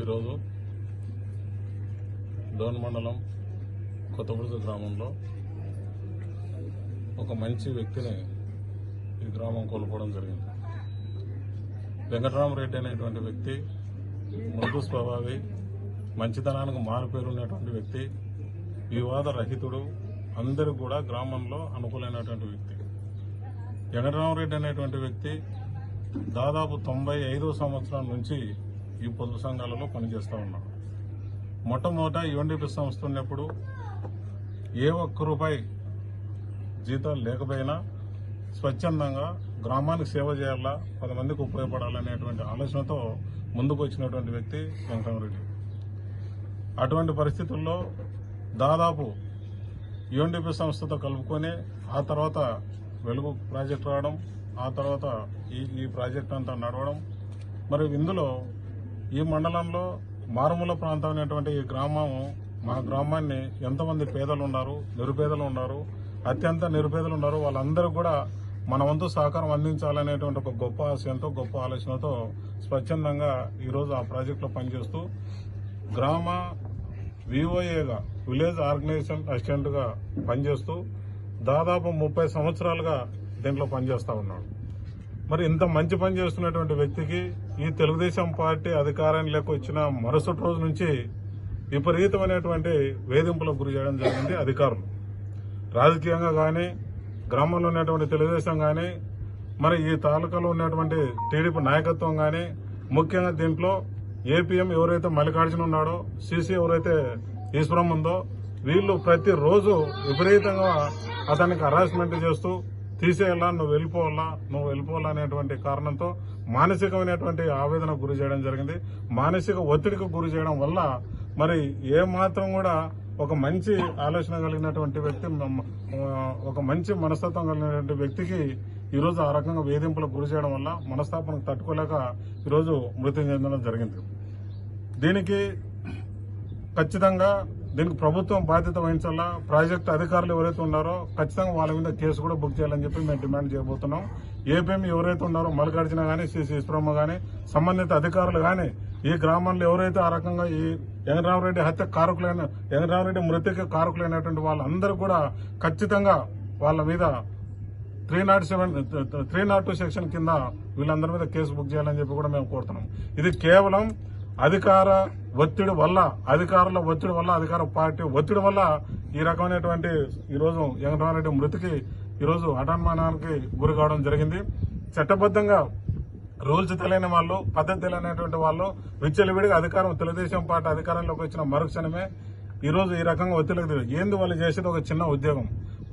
ఈరోజు డోన్ మండలం కొత్తపూడిత గ్రామంలో ఒక మంచి వ్యక్తిని ఈ గ్రామం కోల్పోవడం జరిగింది. వెంకటరామరెడ్డి అనేటువంటి వ్యక్తి మృదు స్వభావి మంచితనానికి మారుపేరు ఉన్నటువంటి వ్యక్తి వివాద రహితుడు అందరూ కూడా గ్రామంలో అనుకూలమైనటువంటి వ్యక్తి. వెంకటరామరెడ్డి అనేటువంటి వ్యక్తి దాదాపు తొంభై ఐదో సంవత్సరం నుంచి ఈ పొదుపు సంఘాలలో పనిచేస్తూ ఉన్నాడు. మొట్టమొదట యుఎన్డిపి సంస్థ ఉన్నప్పుడు ఏ ఒక్క రూపాయి జీతాలు లేకపోయినా స్వచ్ఛందంగా గ్రామానికి సేవ చేయాలా? పది మందికి ఉపయోగపడాలనేటువంటి ఆలోచనతో ముందుకు వచ్చినటువంటి వ్యక్తి వెంకటరామరెడ్డి అటువంటి పరిస్థితుల్లో దాదాపు యుఎన్డిపి సంస్థతో కలుపుకొని ఆ తర్వాత వెలుగు ప్రాజెక్ట్ రావడం ఆ తర్వాత ఈ ఈ ప్రాజెక్ట్ అంతా నడవడం. మరి ఇందులో ఈ మండలంలో మారుమూల ప్రాంతం అనేటువంటి ఈ గ్రామం మా గ్రామాన్ని ఎంతమంది పేదలు ఉన్నారు నిరుపేదలు ఉన్నారు అత్యంత నిరుపేదలు ఉన్నారు వాళ్ళందరూ కూడా మన వంతు సహకారం అందించాలనేటువంటి ఒక గొప్ప ఆశయంతో గొప్ప ఆలోచనతో స్వచ్ఛందంగా ఈరోజు ఆ ప్రాజెక్టులో పనిచేస్తూ గ్రామ విఓఏగా విలేజ్ ఆర్గనైజేషన్ అసిస్టెంట్గా పనిచేస్తూ దాదాపు ముప్పై సంవత్సరాలుగా దీంట్లో పనిచేస్తూ ఉన్నాడు. మరి ఇంత మంచి పని చేస్తున్నటువంటి వ్యక్తికి ఈ తెలుగుదేశం పార్టీ అధికారంలోకి వచ్చిన మరుసటి రోజు నుంచి విపరీతమైనటువంటి వేధింపులకు గురి చేయడం జరిగింది అధికారులు. రాజకీయంగా కానీ గ్రామంలో ఉన్నటువంటి తెలుగుదేశం కానీ మరి ఈ తాలూకాలో ఉన్నటువంటి టీడీపీ నాయకత్వం కానీ ముఖ్యంగా దీంట్లో ఏపీఎం ఎవరైతే మల్లికార్జున ఉన్నాడో సీసీ ఎవరైతే ఈశ్వరం ఉందో వీళ్ళు ప్రతిరోజు విపరీతంగా అతనికి హరాస్మెంట్ చేస్తూ తీసేయాలా నువ్వు వెళ్ళిపోవాలా నువ్వు వెళ్ళిపోవాలా అనేటువంటి కారణంతో మానసికమైనటువంటి ఆవేదనకు గురి చేయడం జరిగింది. మానసిక ఒత్తిడికి గురి చేయడం వల్ల మరి ఏ మాత్రం కూడా ఒక మంచి ఆలోచన కలిగినటువంటి వ్యక్తి ఒక మంచి మనస్తత్వం కలిగినటువంటి వ్యక్తికి ఈరోజు ఆ రకంగా వేధింపులకు గురి చేయడం వల్ల మనస్తాపనకు తట్టుకోలేక ఈరోజు మృతి చెందడం జరిగింది. దీనికి ఖచ్చితంగా దీనికి ప్రభుత్వం బాధ్యత వహించాలా? ప్రాజెక్టు అధికారులు ఎవరైతే ఉన్నారో ఖచ్చితంగా వాళ్ళ మీద కేసు కూడా బుక్ చేయాలని చెప్పి మేము డిమాండ్ చేయబోతున్నాం. ఏపీఎం ఎవరైతే ఉన్నారో మల్లికార్జున గానీ సిసి శ్రీశ్వరమ్మ గానీ సంబంధిత అధికారులు గానీ ఈ గ్రామంలో ఎవరైతే ఆ రకంగా ఈ వెంకటరామరెడ్డి హత్య కారకులైన వెంకటరామరెడ్డి మృతికి కారకులైనటువంటి వాళ్ళందరూ కూడా ఖచ్చితంగా వాళ్ళ మీద three nought seven three nought two section కింద వీళ్ళందరి మీద కేసు బుక్ చేయాలని చెప్పి కూడా మేము కోరుతున్నాం. ఇది కేవలం అధికార ఒత్తిడి వల్ల అధికారుల ఒత్తిడి వల్ల అధికార పార్టీ ఒత్తిడి వల్ల ఈ రకమైనటువంటి ఈరోజు వెంకటరామరెడ్డి మృతికి ఈరోజు అటన్మానానికి గురి కావడం జరిగింది. చట్టబద్ధంగా రూల్స్ తెలియని వాళ్ళు పద్ధతి తెలియనటువంటి వాళ్ళు విచ్చలవిడిగా అధికారం తెలుగుదేశం పార్టీ అధికారంలోకి వచ్చిన మరుక్షణమే ఈ రోజు ఈ రకంగా ఒత్తిడికి దిగు- ఏంది వాళ్ళు చేసేది? ఒక చిన్న ఉద్యోగం.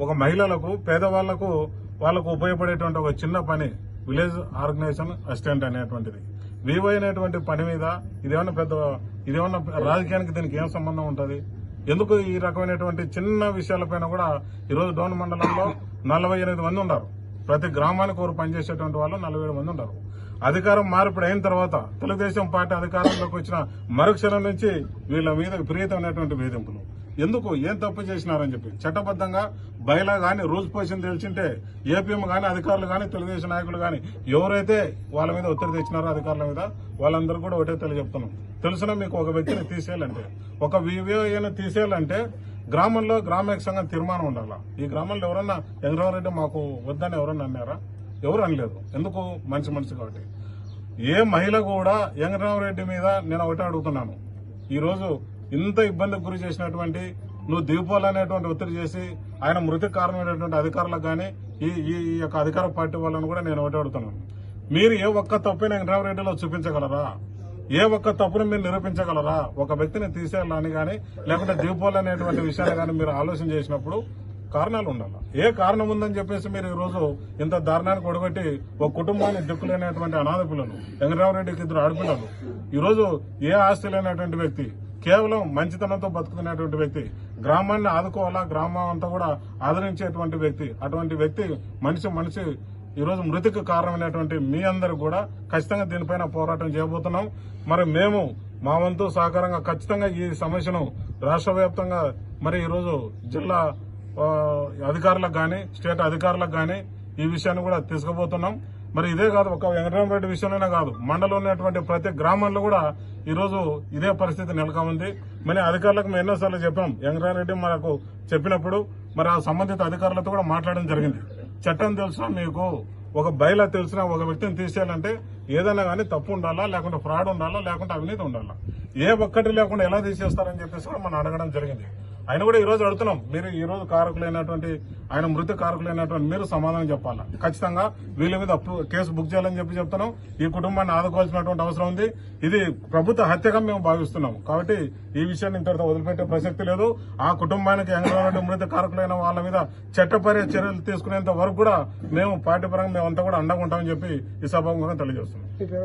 ఒక మహిళలకు పేదవాళ్ళకు వాళ్ళకు ఉపయోగపడేటువంటి ఒక చిన్న పని విలేజ్ ఆర్గనైజేషన్ అసిస్టెంట్ అనేటువంటిది. వివో అనేటువంటి పని మీద ఇదేమన్నా పెద్ద ఇదేమన్నా రాజకీయానికి దీనికి ఏం సంబంధం ఉంటుంది? ఎందుకు ఈ రకమైనటువంటి చిన్న విషయాలపైన కూడా ఈరోజు డోన్ మండలంలో నలభై ఎనిమిది మంది ఉన్నారు. ప్రతి గ్రామానికి ఒకరు పనిచేసేటువంటి వాళ్ళు నలభై మంది ఉన్నారు. అధికారం మార్పిడి అయిన తర్వాత తెలుగుదేశం పార్టీ అధికారంలోకి వచ్చిన మరుక్షణం నుంచి వీళ్ళ మీద విపరీతమైనటువంటి వేధింపులు. ఎందుకు? ఏం తప్పు చేసినారని చెప్పి. చట్టబద్ధంగా బయలా గాని రూల్స్ పొజిషన్ తెలిసింటే ఏపీఎం కానీ అధికారులు గాని తెలుగుదేశం నాయకులు గాని ఎవరైతే వాళ్ళ మీద ఒత్తిడి తెచ్చినారో అధికారుల మీద వాళ్ళందరూ కూడా ఒకటే తెలియజెప్తున్నాం. తెలుసున మీకు ఒక వ్యక్తిని తీసేయాలంటే? ఒక వివేయను తీసేయాలంటే గ్రామంలో గ్రామీణ సంఘం తీర్మానం ఉండాలా? ఈ గ్రామంలో ఎవరన్నా రెడ్డి మాకు వద్దని ఎవరన్నా అన్నారా? ఎవరు అనలేదు. ఎందుకు? మంచి మనిషి కాబట్టి. ఏ మహిళ కూడా వెంకటరామరెడ్డి మీద నేను ఒకటే అడుగుతున్నాను. ఈరోజు ఇంత ఇబ్బందికి గురి చేసినటువంటి నువ్వు దిగిపోవాలనేటువంటి ఒత్తిడి చేసి ఆయన మృతి కారణమైనటువంటి అధికారులకు కానీ ఈ ఈ యొక్క అధికార పార్టీ వాళ్ళని కూడా నేను ఒకటే అడుగుతున్నాను. మీరు ఏ ఒక్క తప్పైనా వెంకటరామరెడ్డిలో చూపించగలరా? ఏ ఒక్క తప్పును మీరు నిరూపించగలరా? ఒక వ్యక్తిని తీసేయాలని కానీ లేకుంటే దిగిపోవాలనేటువంటి విషయాన్ని కానీ మీరు ఆలోచన చేసినప్పుడు కారణాలు ఉండాలి ఏ కారణం ఉందని చెప్పేసి మీరు ఈరోజు ఇంత దారుణానికి ఒడగొట్టి ఒక కుటుంబాన్ని దిక్కులేనటువంటి అనాథ పిల్లలు వెంకటరామరెడ్డికి ఇద్దరు ఆడపిల్లలు ఈరోజు ఏ ఆస్తి లేనటువంటి వ్యక్తి కేవలం మంచితనంతో బతుకుతున్నటువంటి వ్యక్తి గ్రామాన్ని ఆదుకోవాలా? గ్రామం అంతా కూడా ఆదరించేటువంటి వ్యక్తి అటువంటి వ్యక్తి మనిషి మనిషి ఈరోజు మృతికి కారణమైనటువంటి మీ అందరూ కూడా ఖచ్చితంగా దీనిపైన పోరాటం చేయబోతున్నాం. మరి మేము మా వంతు సహకారంగా ఖచ్చితంగా ఈ సమస్యను రాష్ట్ర వ్యాప్తంగా మరి ఈరోజు జిల్లా అధికారులకు కానీ స్టేట్ అధికారులకు కానీ ఈ విషయాన్ని కూడా తీసుకుపోతున్నాం. మరి ఇదే కాదు ఒక వెంకటరామరెడ్డి విషయంలోనే కాదు మండలం ఉన్నటువంటి ప్రతి గ్రామంలో కూడా ఈరోజు ఇదే పరిస్థితి నెలకొంది. మరి అధికారులకు మేము ఎన్నోసార్లు చెప్పాం వెంకటరామరెడ్డి మనకు చెప్పినప్పుడు మరి ఆ సంబంధిత అధికారులతో కూడా మాట్లాడడం జరిగింది. చట్టం తెలుసా మీకు ఒక బయలా తెలిసిన ఒక వ్యక్తిని తీసేయాలంటే ఏదైనా కానీ తప్పు ఉండాలా లేకుంటే ఫ్రాడ్ ఉండాలా లేకుంటే అవినీతి ఉండాలా? ఏ ఒక్కటి లేకుండా ఎలా తీసేస్తారని చెప్పేసి కూడా మనం అడగడం జరిగింది. ఆయన కూడా ఈ రోజు అడుగుతున్నాం మీరు ఈ రోజు కారకులైనటువంటి ఆయన మృతి కారకులైనటువంటి మీరు సమాధానం చెప్పాలా? ఖచ్చితంగా వీళ్ళ మీద కేసు బుక్ చేయాలని చెప్పి చెప్తున్నాం. ఈ కుటుంబాన్ని ఆదుకోవాల్సినటువంటి అవసరం ఉంది. ఇది ప్రభుత్వ హత్యగా మేము భావిస్తున్నాం. కాబట్టి ఈ విషయాన్ని ఇంతటితో వదిలిపెట్టే ప్రసక్తి లేదు. ఆ కుటుంబానికి ఎంగళ మృతి కారకులైన వాళ్ళ మీద చట్టపర చర్యలు తీసుకునేంత వరకు కూడా మేము పార్టీ పరంగా మేమంతా కూడా అండగా ఉంటామని చెప్పి ఈ సభాముఖంగా తెలియజేస్తున్నాం.